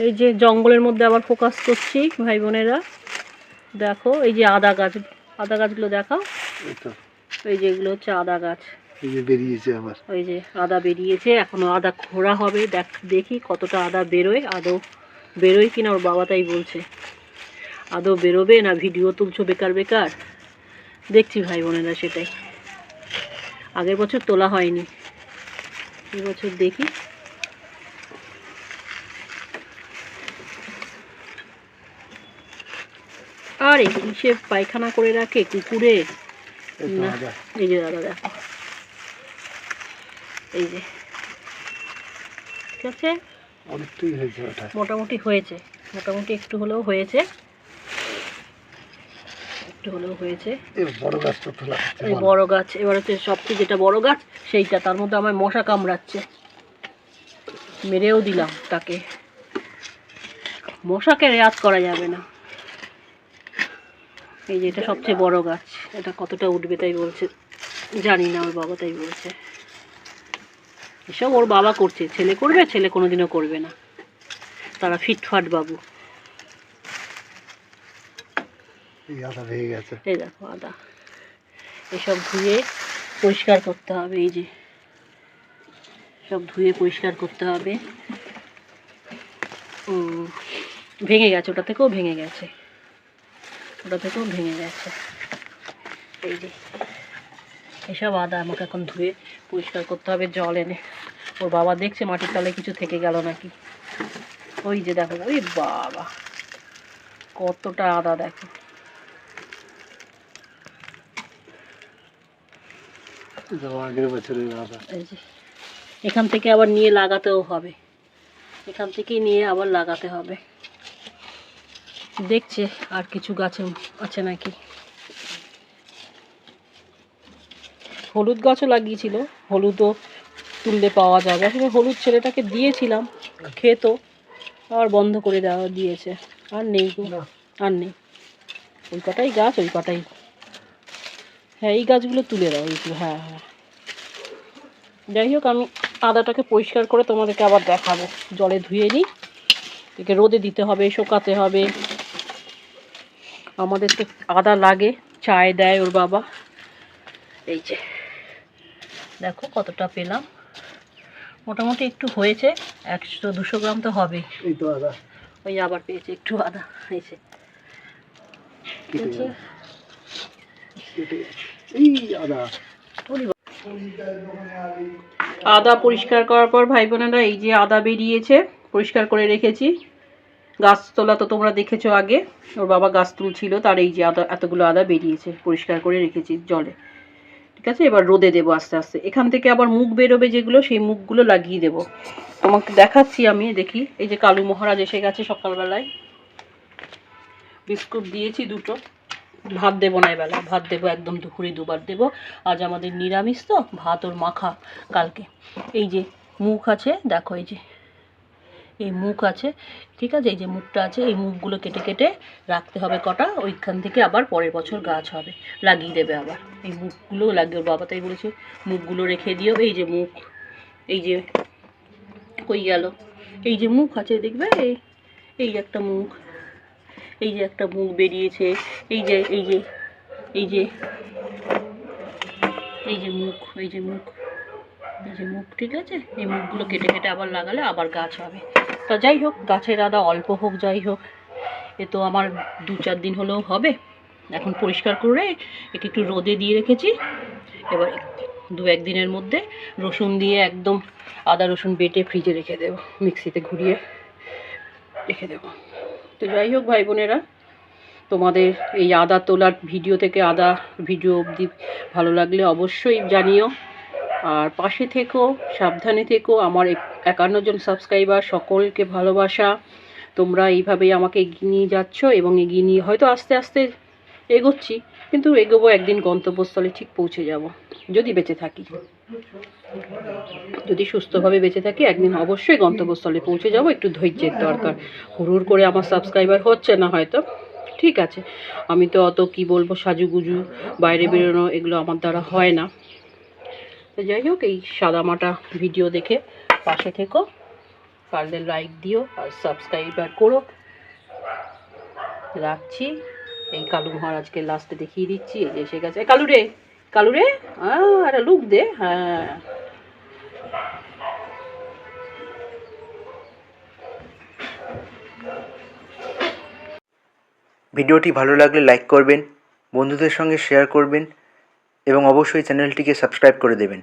এই যে জঙ্গলের মধ্যে আবার ফোকাস করছি ভাই বোনেরা। দেখো এই যে আদা গাছ আদা গাছগুলো দেখাও। এই যে এগুলো হচ্ছে আদা গাছ। এই যে বেরিয়েছে আবার। ওই যে আদা বেরিয়েছে এখনও আদা খোঁড়া হবে। দেখ দেখি কতটা আদা বেরোয়। আদৌ বেরোয় কিনা ওর বাবা তাই বলছে। আদৌ বেরোবে না ভিডিও তুলছো বেকার বেকার? দেখছি ভাই বোনেরা সেটাই। আগের বছর তোলা হয়নি। এবছর দেখি। আরে কিসে পায়খানা করে রাখে কুকুরে। এই যে দাদা দেখো। এই যে। ঠিক আছে? মোটামুটি হয়েছে। মোটামুটি একটু হলেও হয়েছে। একটু হলেও হয়েছে। বড় এই বড় গাছ এবার হচ্ছে সবচেয়ে যেটা বড় গাছ সেইটা। তার মধ্যে আমার মশা কামড়াচ্ছে। মেরেও দিলাম তাকে। মশাকে রেয়াত করা যাবে না। এই যে এটা সবচেয়ে বড় গাছ। এটা কতটা উঠবে তাই বলছে। জানি না ওর বাবা তাই বলছে। এসব ওর বাবা করছে। ছেলে করবে ছেলে কোনোদিনও করবে না। তারা ফিটফাট বাবু। এই ভেঙে গেছে। এই দেখো আদা। এসব ধুয়ে পরিষ্কার করতে হবে এই যে। সব ধুয়ে পরিষ্কার করতে হবে। ভেঙে গেছে ওটা থেকেও ভেঙে গেছে। ওটা থেকেও ভেঙে গেছে। এই যে এসব আদা আমাকে এখন ধুয়ে পরিষ্কার করতে হবে জল এনে। ওর বাবা দেখছে মাটির তলে কিছু থেকে গেল নাকি? ওই যে দেখো ওই বাবা কতটা আদা দেখো। আগের বছরের আদা। এই যে এখান থেকে আবার নিয়ে লাগাতেও হবে। এখান থেকেই নিয়ে আবার লাগাতে হবে। দেখছে আর কিছু গাছে আছে নাকি। হলুদ গাছও লাগিয়েছিল হলুদও তুললে পাওয়া যাবে আসলে হলুদ ছেলেটাকে দিয়েছিলাম খেতো আর বন্ধ করে দেওয়া দিয়েছে। আর নেই আর নেই। ওই কটাই গাছ ওই কটাই। হ্যাঁ এই গাছগুলো তুলে দাও এইগুলো হ্যাঁ হ্যাঁ। যাই হোক আমি আদাটাকে পরিষ্কার করে তোমাদেরকে আবার দেখাবো। জলে ধুয়ে নিই। একে রোদে দিতে হবে শোকাতে হবে। আমাদের তো আদা লাগে চায় দেয় ওর বাবা। এই যে দেখো কতটা পেলাম। মোটামুটি একটু হয়েছে একশো দুশো গ্রাম তো হবে এই তো আদা। ওই আবার পেয়েছে একটু আদা হয়েছে। আদা পরিষ্কার করার পর ভাই বোনেরা এই যে আদা বেরিয়েছে পরিষ্কার করে রেখেছি। গাছ তোলা তো তোমরা দেখেছ আগে। ওর বাবা গাছ তুলছিল, তার এই যে আদা এতগুলো আদা বেরিয়েছে, পরিষ্কার করে রেখেছি জলে। ঠিক আছে? এবার রোদে দেবো আস্তে আস্তে। এখান থেকে আবার মুখ বেরোবে যেগুলো, সেই মুখগুলো লাগিয়ে দেবো। তোমাকে দেখাচ্ছি আমি, দেখি। এই যে কালু মহারাজ এসে গেছে সকালবেলায়। বিস্কুট দিয়েছি দুটো। ভাত দেবো না এবেলা। ভাত দেবো একদম দুপুরে দুবার দেবো। আজ আমাদের নিরামিষ তো, ভাত ওর মাখা কালকে। এই যে মুখ আছে, দেখো এই যে এই মুখ আছে, ঠিক আছে? এই যে মুখটা আছে, এই মুখগুলো কেটে কেটে রাখতে হবে কটা, ওইখান থেকে আবার পরের বছর গাছ হবে, লাগিয়ে দেবে আবার। এই মুখগুলো লাগিয়ে বাবা তাই বলেছে, মুখগুলো রেখে দিও, এই যে মুখ, এই যে কই গেল? এই যে মুখ আছে, দেখবে? এই একটা মুখ, এই যে একটা মুখ বেরিয়েছে, এই যে এই যে এই যে এই যে মুখ, এই যে মুখ, এই যে মুখ, ঠিক আছে? এই মুখগুলো কেটে কেটে আবার লাগালে আবার গাছ হবে। তা যাই হোক, গাছের আদা অল্প হোক যাই হোক। এ তো আমার দু চার দিন হলেও হবে। এখন পরিষ্কার করে একে একটু রোদে দিয়ে রেখেছি। এবার দু একদিনের মধ্যে রসুন দিয়ে একদম আদা রসুন বেটে ফ্রিজে রেখে দেবো, মিক্সিতে ঘুরিয়ে রেখে দেবো। তো যাই হোক, ভাই বোনেরা, তোমাদের এই আদা তোলার ভিডিও থেকে আদা ভিডিও অবধি ভালো লাগলে অবশ্যই জানিও। আর পাশে থেকো, সাবধানে থেকো, আমার একান্ন জন সাবস্ক্রাইবার সকলকে ভালোবাসা। তোমরা এইভাবেই আমাকে এগিয়ে নিয়ে যাচ্ছ এবং এগিয়ে নিয়ে হয়তো আস্তে আস্তে এগোচ্ছি, কিন্তু এগোবো, একদিন গন্তব্যস্থলে ঠিক পৌঁছে যাব, যদি বেঁচে থাকি। যদি সুস্থভাবে বেঁচে থাকি, একদিন অবশ্যই গন্তব্যস্থলে পৌঁছে যাব, একটু ধৈর্যের দরকার। হুড়ুর করে আমার সাবস্ক্রাইবার হচ্ছে না হয়তো, ঠিক আছে। আমি তো অত কি বলব, সাজুগুজু, বাইরে বেরোনো, এগুলো আমার দ্বারা হয় না। তো যাই হোক, এই সাদামাটা ভিডিও দেখে পাশে থেকো, পারলে লাইক দিও আর সাবস্ক্রাইবার করো। রাখছি। এই কালু মহারাজকে লাস্টে দেখিয়ে দিচ্ছি, এই যে এসে গেছে। কালু রে কালু রে একটা লুক দে হ্যাঁ। ভিডিওটি ভালো লাগলে লাইক করবেন, বন্ধুদের সঙ্গে শেয়ার করবেন এবং অবশ্যই চ্যানেলটিকে সাবস্ক্রাইব করে দেবেন।